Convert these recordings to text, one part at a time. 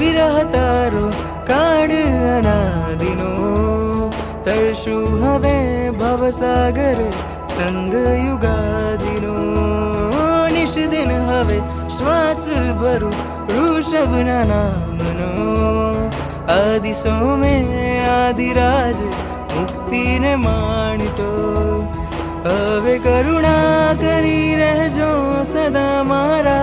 વિરહ તારો કાળ અનાદિનો. તરશું હવે ભવસાગર સંગ યુગાદિનો નિશ દિન હવે શ્વાસ ભરું ઋષભના નામનો. આદિ સોમે આદિરાજ મુક્તિને માણતો. હવે કરુણા કરી રહેજો સદા મારા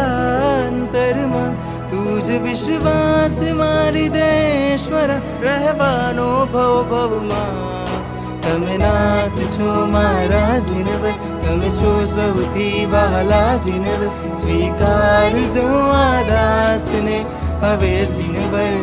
અંતરમાં તું જ વિશ્વાસ મારી દેશ્વર રહેવાનો ભવ ભવમાં તમે નાથ છો મારા જીનવ તમે છો સૌથી વહાલા જીનવ સ્વીકારજો આ દાસને હવે જીનવર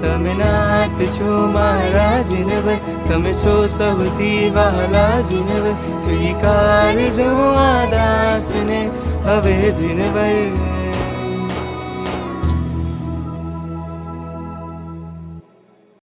તમે નાથ છો મારા જીનવ તમે છો સૌથી વહાલા જીનવ સ્વીકારજો આ દાસને હવે જીનવર